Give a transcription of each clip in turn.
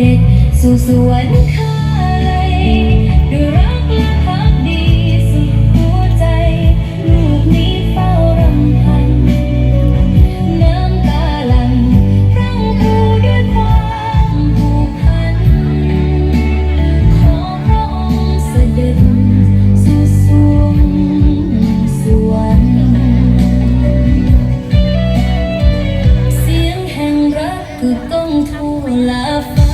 ด็จสู่สวรรคาลัยด้วยรักและพักดีสุดหัวใจ ลูกนี้เฝ้ารำพัน น้ำตาหลั่งพรั่งพรูด้วยความผูกพัน ขอพระองค์เสด็จสู่สวงสวรรค์เสียงแห่งรักกึกก้องทั่วลาฟ้า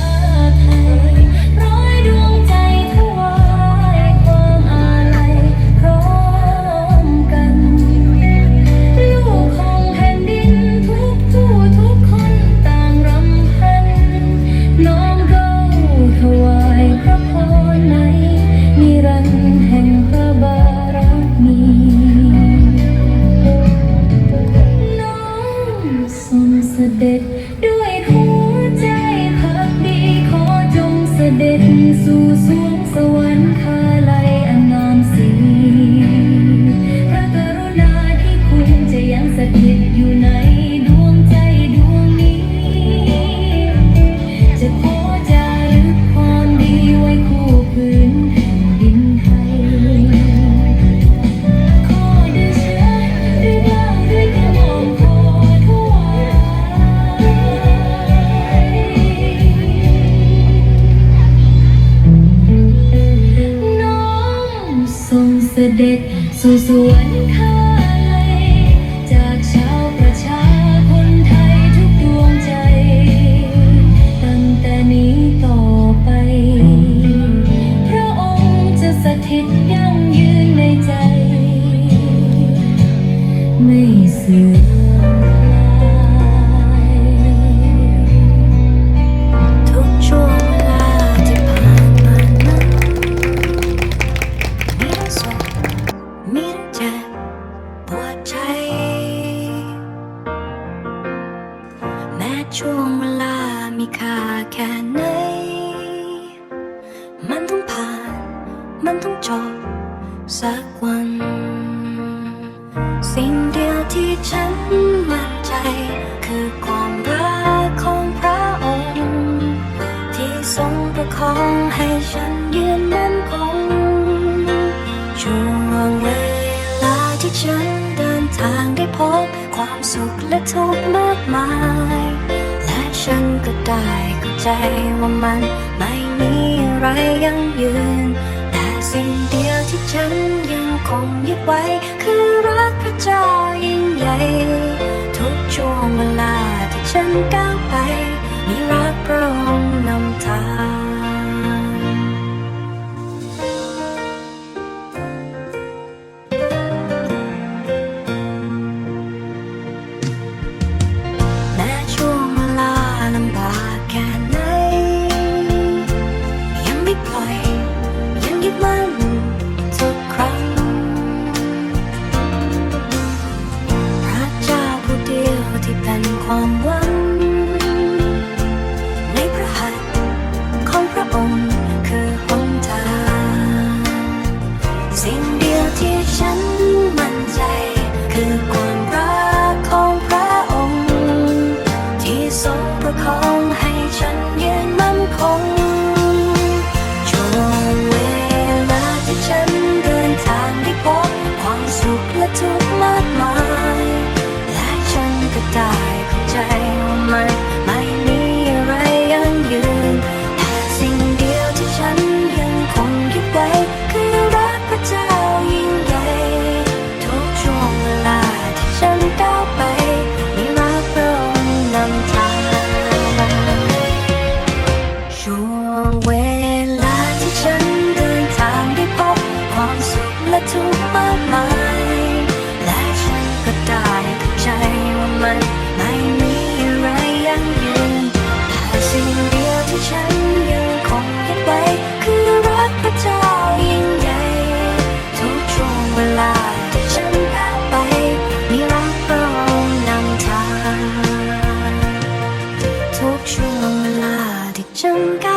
เสด็จสู่สวรรค์ข้าเลยจากชาวประชาคนไทยทุกดวงใจ ตั้งแต่นี้ต่อไป พระองค์จะสถิตยั่งยืนในใจ ไม่เสื่อม มีค่าแค่ไหน มันต้องผ่าน มันต้องจบสักวัน สิ่งเดียวที่ฉันมั่นใจ คือความรักของพระองค์ ที่ทรงประคองให้ฉันยืนมั่นคงช่วงเวลาที่ฉันเดินทางได้พบความสุขและทุกข์มากมาย ฉันก็ได้เข้าใจว่ามันไม่มีอะไรยั่งยืน แต่สิ่งเดียวที่ฉันยังคงยึดไว้ คือรักพระเจ้ายิ่งใหญ่ ทุกช่วงเวลาที่ฉันก้าวไป มีรักพระองค์ ยวที่เป็นความหวังาที่